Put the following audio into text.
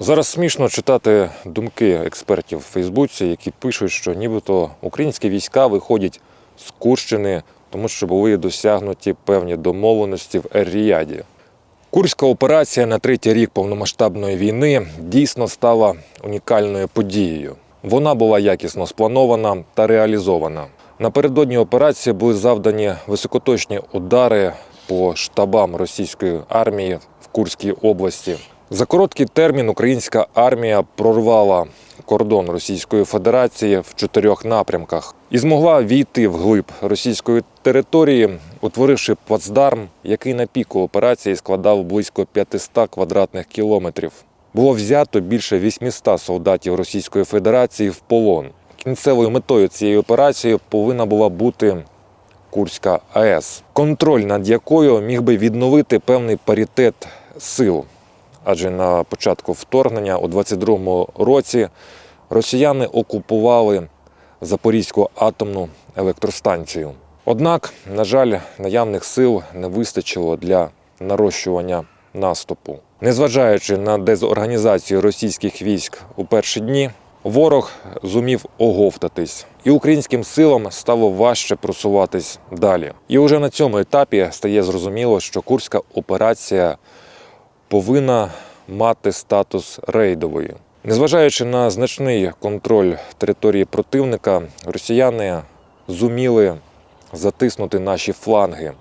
Зараз смішно читати думки експертів в Фейсбуці, які пишуть, що нібито українські війська виходять з Курщини, тому що були досягнуті певні домовленості в Ер-Ріяді. Курська операція на третій рік повномасштабної війни дійсно стала унікальною подією. Вона була якісно спланована та реалізована. Напередодні операції були завдані високоточні удари по штабам російської армії в Курській області. За короткий термін українська армія прорвала кордон Російської Федерації в чотирьох напрямках і змогла війти вглиб російської території, утворивши плацдарм, який на піку операції складав близько 500 квадратних кілометрів. Було взято більше 800 солдатів Російської Федерації в полон. Кінцевою метою цієї операції повинна була бути Курська АЕС, контроль над якою міг би відновити певний паритет сил. Адже на початку вторгнення у 22-му році росіяни окупували Запорізьку атомну електростанцію. Однак, на жаль, наявних сил не вистачило для нарощування наступу. Незважаючи на дезорганізацію російських військ у перші дні, ворог зумів оговтатись, і українським силам стало важче просуватись далі. І уже на цьому етапі стає зрозуміло, що курська операція повинна мати статус рейдової. Незважаючи на значний контроль території противника, росіяни зуміли затиснути наші фланги.